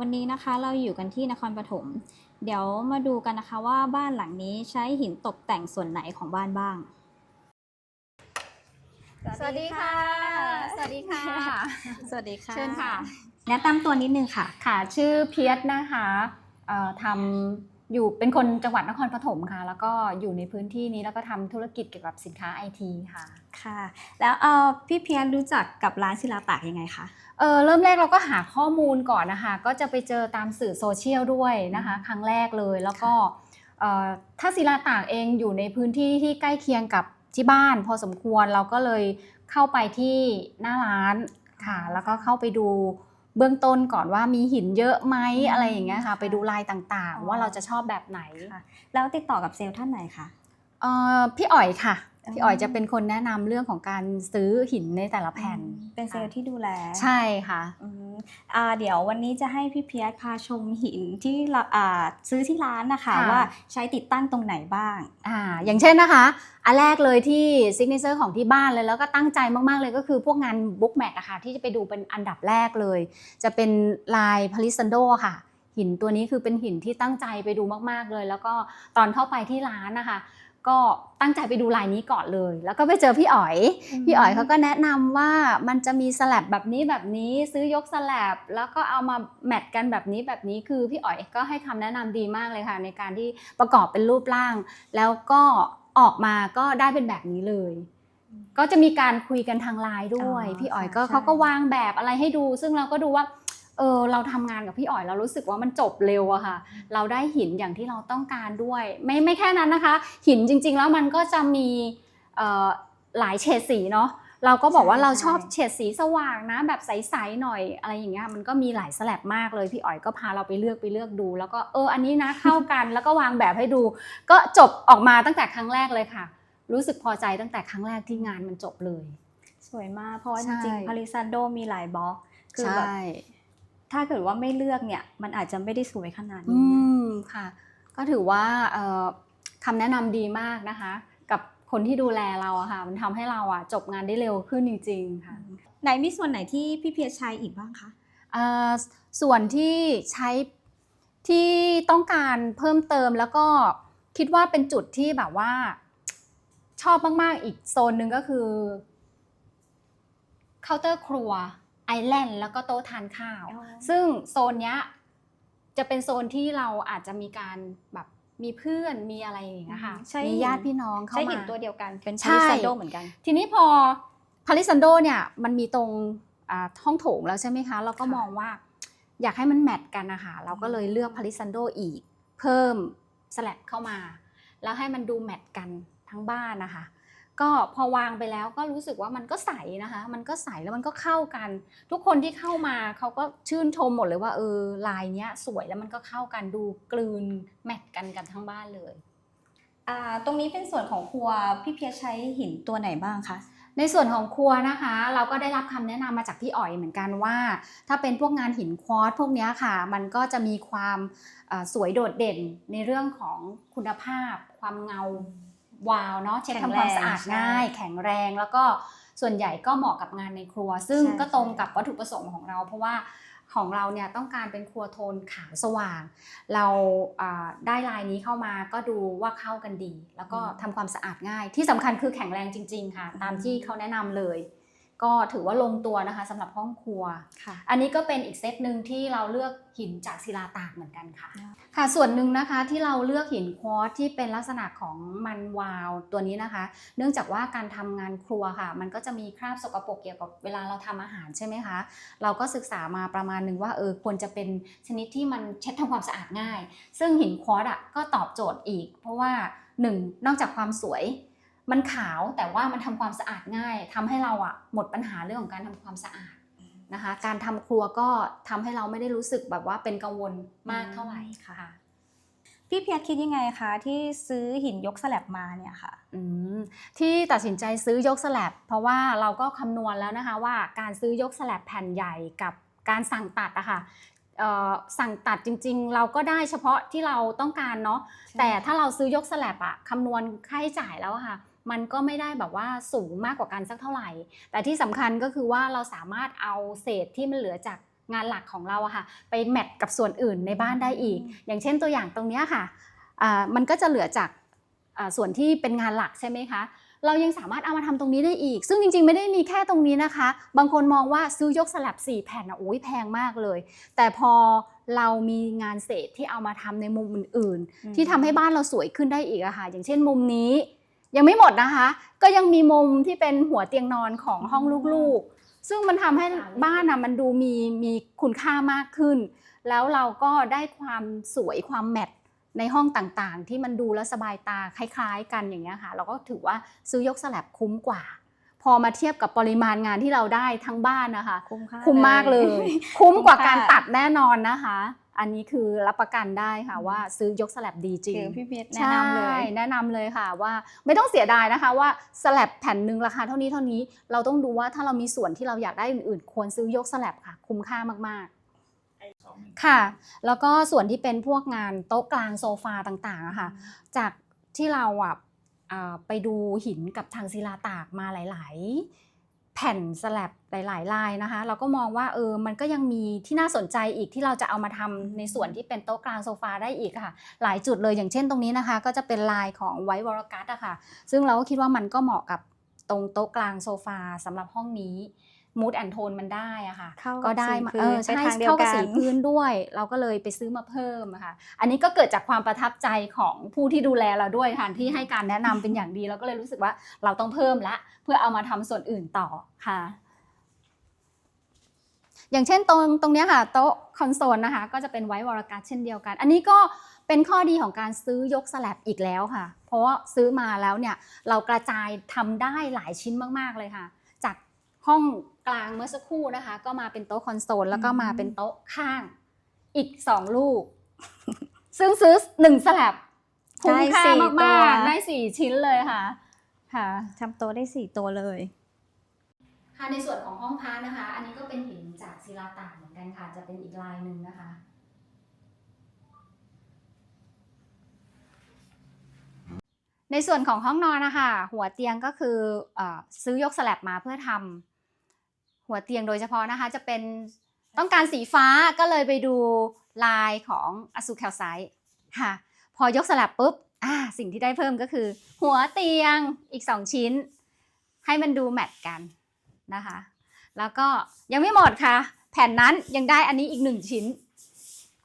วันนี้นะคะเราอยู่กันที่นครปฐม เดี๋ยวมาดูกันนะคะว่าบ้านหลังนี้ใช้หินตกแต่งส่วนไหนของบ้านบ้าง สวัสดีค่ะ สวัสดีค่ะ สวัสดีค่ะ เชิญค่ะ แนะนำตัวนิดนึงค่ะ ค่ะ ชื่อเพียรนะคะเอ่อทำ อยู่เป็นคนจังหวัดนครปฐมค่ะ แล้วก็อยู่ในพื้นที่นี้แล้วก็ทำธุรกิจเกี่ยวกับสินค้าไอทีค่ะค่ะ แล้วเอ่อพี่เพียรรู้จักกับร้านศิลาตากยังไงคะเออเริ่มแรกเราก็หาข้อมูลก่อนนะคะ ก็จะไปเจอตามสื่อโซเชียลด้วยนะคะ ครั้งแรกเลยแล้วก็เอ่อถ้าศิลาตากเองอยู่ในพื้นที่ที่ใกล้เคียงกับที่บ้าน พอสมควรเราก็เลยเข้าไปที่หน้าร้านค่ะ แล้วก็เข้าไปดู เบื้องต้นก่อนว่ามีหินเยอะไหมอืมอะไรอย่างเงี้ยค่ะค่ะไปดูลายต่างอ๋อๆว่าเราจะชอบแบบไหนค่ะแล้วติดต่อกับเซลล์ท่านไหนคะ เอ่อพี่อ๋อยค่ะอ๋อ พี่อ๋อยจะเป็นคนแนะนำเรื่องของการซื้อหินในแต่ละแผ่น เป็นเซลล์ที่ดูแล ใช่ค่ะอืมอ่าเดี๋ยววันนี้จะให้พี่เพียรพาชมหินที่เราอ่าซื้อที่ร้านนะคะค่ะว่าใช้ติดตั้งตรงไหนบ้างอ่าอย่างเช่นนะคะ อันแรกเลยที่ซิกเนเจอร์ของที่บ้านเลยแล้วก็ตั้งใจมากๆเลยก็คือพวกงานบุ๊กแมทอะค่ะที่จะไปดูเป็นอันดับแรกเลย จะเป็นลายพาริซันโดค่ะหินตัวนี้คือเป็นหินที่ตั้งใจไปดูมาก ๆ เลย แล้วก็ตอนเข้าไปที่ร้านนะคะ ก็ตั้งใจไปดูลายนี้ก่อนเลย แล้วก็ไปเจอพี่อ๋อย พี่อ๋อยเขาก็แนะนำว่ามันจะมีสลับแบบนี้แบบนี้ซื้อยกสลับแล้วก็เอามาแมทกันแบบนี้แบบนี้คือพี่อ๋อยก็ให้คำแนะนำดีมากเลยค่ะ ในการที่ประกอบเป็นรูปร่าง แล้วก็ออกมาก็ได้เป็นแบบนี้เลย ก็จะมีการคุยกันทางไลน์ด้วยอ๋อพี่อ๋อยค่ะก็ใช่เขาก็วางแบบอะไรให้ดู ซึ่งเราก็ดูว่า เออเราทำงานกับพี่อ๋อยเรารู้สึกว่ามันจบเร็วอะค่ะ เราได้หินอย่างที่เราต้องการด้วย ไม่ไม่แค่นั้นนะคะ หินจริง ๆ แล้วมันก็จะมีเอ่อหลายเฉดสีเนาะเราก็บอกว่าใช่เราชอบใช่เฉดสีสว่างนะ แบบใสๆหน่อยอะไรอย่างเงี้ยมันก็มีหลายสลับมากเลยพี่อ๋อยก็พาเราไปเลือกไปเลือกดู แล้วก็เอออันนี้นะเข้ากันแล้วก็วางแบบให้ดู ก็จบออกมาตั้งแต่ครั้งแรกเลยค่ะ รู้สึกพอใจตั้งแต่ครั้งแรกที่งานมันจบเลย สวยมากเพราะว่าใช่จริงๆพาริซันโดมีหลายบล็อกคือใช่แบบ ถ้าเกิดว่าไม่เลือกเนี่ยมันอาจจะไม่ได้สวยขนาดอืนี้มค่ะ ก็ถือว่าเอ่อคำแนะนำดีมากนะคะ กับคนที่ดูแลเราอะค่ะ มันทำให้เราอะจบงานได้เร็วขึ้นจริงๆค่ะไหนมีส่วนไหนที่พี่เพียรใช้อีกบ้างคะเอ่อส่วนที่ใช้ที่ต้องการเพิ่มเติมแล้วก็คิดว่าเป็นจุดที่แบบว่า ชอบมาก ๆ อีกโซนหนึ่งก็คือเคาน์เตอร์ครัวไอ แลนด์แล้วก็โต๊ะทานข้าวอ๋อซึ่งโซนเนี้ยจะเป็นโซนที่เราอาจจะมีการแบบมีเพื่อนมีอะไรอย่างเงี้ยค่ะใช่มีญาติพี่น้องเข้าใช้มาหินตัวเดียวกันเป็นใช่พาริซันโดเหมือนกัน ทีนี้พอพาริซันโดเนี่ยมันมีตรงอ่าห้องโถงแล้วใช่ไหมคะ เราก็ค่ะมองว่าอยากให้มันแมทกันนะคะเราก็เลยเลือกพาริซันโดอีก เพิ่มสลับเข้ามา แล้วให้มันดูแมทกันทั้งบ้านนะคะ ก็พอวางไปแล้วก็รู้สึกว่ามันก็ใสนะคะ มันก็ใสแล้วมันก็เข้ากัน ทุกคนที่เข้ามาเขาก็ชื่นชมหมดเลยว่าเออลายเนี้ยสวยแล้วมันก็เข้ากันดูกลืนแมทกันกันทั้งบ้านเลยอ่าตรงนี้เป็นส่วนของครัวพี่เพียรใช้หินตัวไหนบ้างคะในส่วนของครัวนะคะ เราก็ได้รับคำแนะนำมาจากพี่อ๋อยเหมือนกันว่า ถ้าเป็นพวกงานหินควอตซ์พวกเนี้ยค่ะ มันก็จะมีความเอ่อสวยโดดเด่นในเรื่องของคุณภาพ ความเงา วาวเนาะเช็ดทำความสะอาดง่าย แข็งแรงแล้วก็ส่วนใหญ่ก็เหมาะกับงานในครัว ซึ่งใช่ก็ตรงใช่กับวัตถุประสงค์ของเรา เพราะว่าของเราเนี่ยต้องการเป็นครัวโทนขาวสว่าง เราอ่าได้ลายนี้เข้ามาก็ดูว่าเข้ากันดี แล้วก็ทำความสะอาดง่าย ที่สำคัญคือแข็งแรงจริง ๆ ค่ะ ตามที่เขาแนะนำเลย ก็ถือว่าลงตัวนะคะสำหรับห้องครัวค่ะอันนี้ก็เป็นอีกเซตหนึ่งที่เราเลือกหินจากศิลาตากเหมือนกันค่ะ ค่ะค่ะส่วนหนึ่งนะคะที่เราเลือกหินควอตซ์ที่เป็นลักษณะของมันวาวตัวนี้นะคะ เนื่องจากว่าการทำงานครัวค่ะ มันก็จะมีคราบสกปรกเกี่ยวกับเวลาเราทำอาหารใช่ไหมคะ เราก็ศึกษามาประมาณหนึ่งว่าเออควรจะเป็นชนิดที่มันเช็ดทำความสะอาดง่าย ซึ่งหินควอตซ์อะก็ตอบโจทย์อีก เพราะว่าหนึ่งนอกจากความสวย มันขาวแต่ว่ามันทำความสะอาดง่ายทำให้เราอะหมดปัญหาเรื่องของการทำความสะอาดนะคะ การทำครัวก็ทำให้เราไม่ได้รู้สึกแบบว่าเป็นกังวลมากเท่าไหร่ค่ะ พี่เพียรคิดยังไงคะที่ซื้อหินยกสลับมาเนี่ยค่ะอืมที่ตัดสินใจซื้อยกสลับเพราะว่าเราก็คำนวณแล้วนะคะว่าการซื้อยกสลับแผ่นใหญ่กับการสั่งตัดอะค่ะเอ่อสั่งตัดจริงๆ เราก็ได้เฉพาะที่เราต้องการเนาะใช่แต่ถ้าเราซื้อยกสลับอะคำนวณค่าใช้จ่ายแล้วอะค่ะ มันก็ไม่ได้แบบว่าสูงมากกว่ากันสักเท่าไหร่ แต่ที่สำคัญก็คือว่าเราสามารถเอาเศษที่มันเหลือจากงานหลักของเราอะค่ะไปแมทกับส่วนอื่นในบ้านได้อีก อย่างเช่นตัวอย่างตรงเนี้ยค่ะอ่ามันก็จะเหลือจากอ่าส่วนที่เป็นงานหลักใช่ไหมคะเรายังสามารถเอามาทำตรงนี้ได้อีก ซึ่งจริงๆ ไม่ได้มีแค่ตรงนี้นะคะ บางคนมองว่าซื้อยกสลับ 4 แผ่นอะโอ้ยแพงมากเลย แต่พอเรามีงานเศษที่เอามาทำในมุมอื่นอืมๆที่ทำให้บ้านเราสวยขึ้นได้อีกอะค่ะ อย่างเช่นมุมนี้ ยังไม่หมดนะคะ ก็ยังมีมุมที่เป็นหัวเตียงนอนของห้องลูกๆ ซึ่งมันทำให้บ้านอะมันดูมีมีคุณค่ามากขึ้น แล้วเราก็ได้ความสวยความแมทในห้องต่างๆ ที่มันดูแล้วสบายตาคล้าย ๆ กันอย่างเงี้ยค่ะ เราก็ถือว่าซื้อยกสลับคุ้มกว่า พอมาเทียบกับปริมาณงานที่เราได้ทั้งบ้านนะคะ คุ้มค่าคุ้มมากเลยยคุ้มกว่าคุ้มค่าการตัดแน่นอนนะคะ อันนี้คือรับประกันได้ค่ะว่าซื้อยกสลับดีจริงคือพี่เพียรแนะนำเลยใช่แนะนำเลยค่ะว่าไม่ต้องเสียดายนะคะว่าสลับแผ่นหนึ่งราคาเท่านี้เท่านี้ เราต้องดูว่าถ้าเรามีส่วนที่เราอยากได้อื่นๆ ควรซื้อยกสลับค่ะ คุ้มค่ามากๆค่ะ แล้วก็ส่วนที่เป็นพวกงานโต๊ะกลางโซฟาต่างๆอะค่ะ จากที่เราอะอ่าไปดูหินกับทางศิลาตากมาหลาย ๆ แผ่นสลับหลายๆลายนะคะ เราก็มองว่าเออมันก็ยังมีที่น่าสนใจอีกที่เราจะเอามาทำในส่วนที่เป็นโต๊ะกลางโซฟาได้อีกค่ะ หลายจุดเลยอย่างเช่นตรงนี้นะคะ ก็จะเป็นลายของไวท์วอร์กัสอะค่ะ ซึ่งเราก็คิดว่ามันก็เหมาะกับตรงโต๊ะกลางโซฟาสำหรับห้องนี้ มูดแอนโทนมันได้อะค่ะเข้ากับก็ได้สีมาพื้นเออไปใช่ทางเดียวเข้ากับกันสีพื้นด้วย เราก็เลยไปซื้อมาเพิ่มอะค่ะอันนี้ก็เกิดจากความประทับใจของผู้ที่ดูแลเราด้วยค่ะที่ให้การแนะนำเป็นอย่างดีเราก็เลยรู้สึกว่าเราต้องเพิ่มละ เพื่อเอามาทำส่วนอื่นต่อค่ะ อย่างเช่นตรงตรงเนี้ยค่ะโต๊ะคอนโซลนะคะ ก็จะเป็นไว้วรกัสเช่นเดียวกัน อันนี้ก็เป็นข้อดีของการซื้อยกสลับอีกแล้วค่ะ เพราะว่าซื้อมาแล้วเนี่ยเรากระจายทำได้หลายชิ้นมาก ๆเลยค่ะ จากห้อง กลางเมื่อสักครู่นะคะ ก็มาเป็นโต๊ะคอนโซลแล้วก็มาเป็นโต๊ะข้างอีกสองลูก ซึ่งซื้อหนึ่งสลับคุ้มค่าได้สี่ตัมาวกๆได้สี่ชิ้นเลยค่ะ ค่ะทำโต๊ะได้สี่ตัวเลยค่ะในส่วนของห้องพักนะคะ อันนี้ก็เป็นหินจากศิลาตากเหมือนกันค่ะ จะเป็นอีกลายหนึ่งนะคะในส่วนของห้องนอนนะคะหัวเตียงก็คือเออซื้อยกสลับมาเพื่อทำ หัวเตียงโดยเฉพาะนะคะ จะเป็นต้องการสีฟ้าก็เลยไปดูลายของอสูแคลไซต์ค่ะ พอยกสลับปุ๊บอ่าสิ่งที่ได้เพิ่มก็คือ หัวเตียงอีก 2 ชิ้น ให้มันดูแมทกันนะคะ แล้วก็ยังไม่หมดค่ะ แผ่นนั้นยังได้อันนี้อีกหนึ่งชิ้น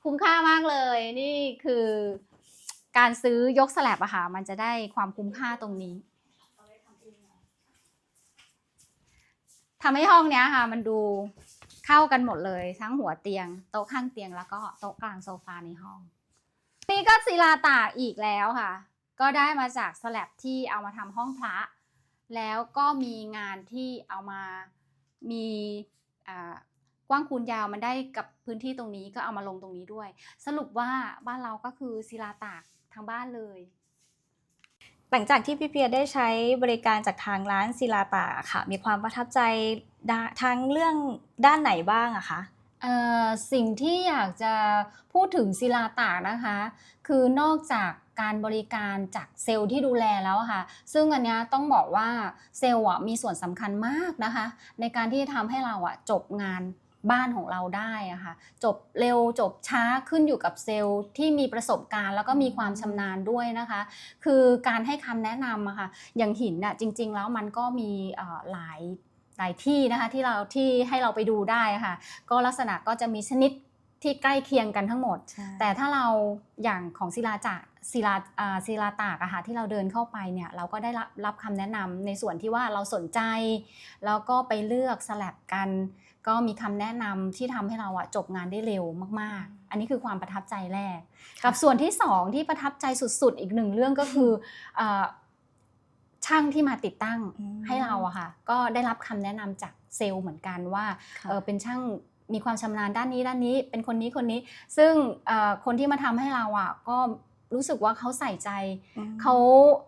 คุ้มค่ามากเลยนี่คือการซื้อยกสลับอะค่ะมันจะได้ความคุ้มค่าตรงนี้ ทำให้ห้องเนี้ยค่ะ มันดูเข้ากันหมดเลย ทั้งหัวเตียง โต๊ะข้างเตียงแล้วก็โต๊ะกลางโซฟาในห้อง นี่ก็ศิลาตากอีกแล้วค่ะ ก็ได้มาจากสลับที่เอามาทำห้องพระ แล้วก็มีงานที่เอามามีอ่ากว้างคูณยาวมันได้กับพื้นที่ตรงนี้ก็เอามาลงตรงนี้ด้วย สรุปว่าบ้านเราก็คือศิลาตากทั้งบ้านเลย หลังจากที่พี่เพียรได้ใช้บริการจากทางร้านศิลาตาค่ะ มีความประทับใจทั้งเรื่องด้านไหนบ้างอะคะสิ่งที่อยากจะพูดถึงศิลาตากนะคะ คือนอกจากการบริการจากเซลล์ที่ดูแลแล้วค่ะ ซึ่งอันนี้ต้องบอกว่าเซลล์อะมีส่วนสำคัญมากนะคะ ในการที่ทำให้เราอะจบงาน บ้านของเราได้อะค่ะจบเร็วจบช้าขึ้นอยู่กับเซลล์ที่มีประสบการณ์ แล้วก็มีความชำนาญด้วยนะคะ คือการให้คำแนะนำอะค่ะอย่างหินน่ะจริง ๆ แล้วมันก็มีหลายหลายที่นะคะที่เราที่ให้เราไปดูได้ะค่ะ ก็ลักษณะก็จะมีชนิด ที่ใกล้เคียงกันทั้งหมด แต่ถ้าเราอย่างของศิลาจากศิลาอ่าศิลาตากอะค่ะที่เราเดินเข้าไปเนี่ยเราก็ได้รับรับคำแนะนำในส่วนที่ว่าเราสนใจ แล้วก็ไปเลือกสลับกัน ก็มีคำแนะนำที่ทำให้เราอะจบงานได้เร็วมากๆ อันนี้คือความประทับใจแรก กับส่วนที่สองที่ประทับใจสุดๆ อีกหนึ่งเรื่องก็คือเอ่อช่างที่มาติดตั้งอืมให้เราอะค่ะก็ได้รับคำแนะนำจากเซลล์เหมือนกันว่าค่ะเออเป็นช่าง มีความชำนาญด้านนี้ด้านนี้ เป็นคนนี้คนนี้ ซึ่งเอ่อคนที่มาทำให้เราอะก็รู้สึกว่าเขาใส่ใจอืมเขา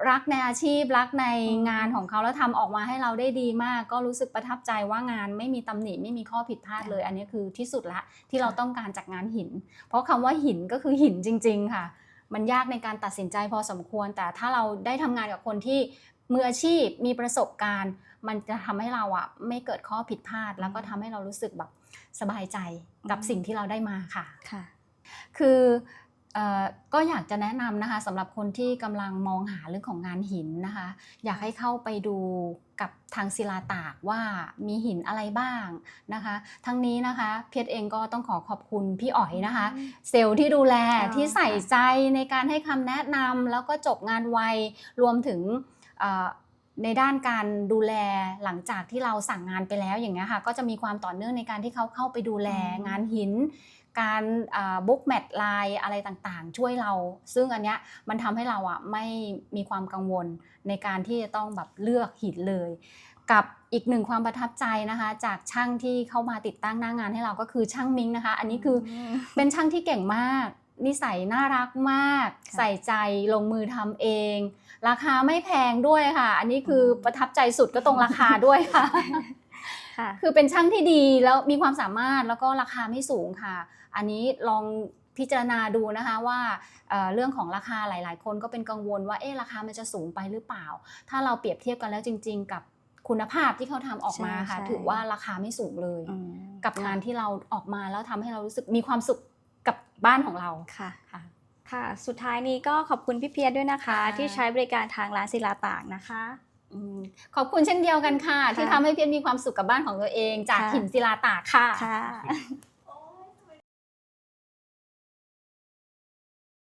รักในอาชีพรักในอืมงานของเขาแล้วทำออกมาให้เราได้ดีมาก ก็รู้สึกประทับใจว่างานไม่มีตำหนิไม่มีข้อผิดพลาดเลย อันนี้คือที่สุดละที่เราต้องการจากงานหิน เพราะคำว่าหินก็คือหินจริง ๆ ค่ะ มันยากในการตัดสินใจพอสมควร แต่ถ้าเราได้ทำงานกับคนที่มืออาชีพมีประสบการณ์ มันจะทำให้เราอะไม่เกิดข้อผิดพลาด แล้วก็ทำให้เรารู้สึกแบบสบายใจกับอืมสิ่งที่เราได้มาค่ะค่ะ คือเอ่อก็อยากจะแนะนำนะคะสำหรับคนที่กำลังมองหาเรื่องของงานหินนะคะ อยากให้เข้าไปดูกับทางศิลาตากว่ามีหินอะไรบ้างนะคะ ทั้งนี้นะคะเพียรเองก็ต้องขอขอบคุณพี่อ๋อยนะคะ เซลล์ที่ดูแลอ๋อที่ใส่ค่ะใจในการให้คำแนะนำแล้วก็จบงานไวรวมถึงเอ่อ ในด้านการดูแลหลังจากที่เราสั่งงานไปแล้วอย่างเงี้ยค่ะก็จะมีความต่อเนื่องในการที่เขาเข้าไปดูแลอืมงานหิน การบุ๊กแมทไลน์อะไรต่างๆ ช่วยเรา ซึ่งอันเนี้ยมันทำให้เราอะไม่มีความกังวลในการที่จะต้องแบบเลือกหินเลย กับอีกหนึ่งความประทับใจนะคะ จากช่างที่เข้ามาติดตั้งหน้างานให้เราก็คือช่างมิงนะคะ อันนี้คืออมเป็นช่างที่เก่งมาก นิสัยน่ารักมากค่ะใส่ใจลงมือทำเอง ราคาไม่แพงด้วยค่ะ อันนี้คืออมประทับใจสุดก็ตรงราคาด้วยค่ะค่ะ คือเป็นช่างที่ดีแล้วมีความสามารถแล้วก็ราคาไม่สูงค่ะ อันนี้ลองพิจารณาดูนะคะว่าเอ่อเรื่องของราคาหลาย ๆ คนก็เป็นกังวลว่าเอ๊ะราคามันจะสูงไปหรือเปล่า ถ้าเราเปรียบเทียบกันแล้วจริง ๆ กับคุณภาพที่เขาทำออกมาค่ะใช่ใช่ถือว่าราคาไม่สูงเลยอืมกับงานที่เราออกมาแล้วทำให้เรารู้สึกมีความสุข กับบ้านของเราค่ะค่ะค่ะ สุดท้ายนี้ก็ขอบคุณพี่เพียรด้วยนะคะค่ะที่ใช้บริการทางร้านศิลาตากนะคะอืมขอบคุณเช่นเดียวกันค่ะ ที่ทำให้เพียรมีความสุขกับบ้านของตัวเอง จากค่ะหินศิลาตากค่ะค่ะ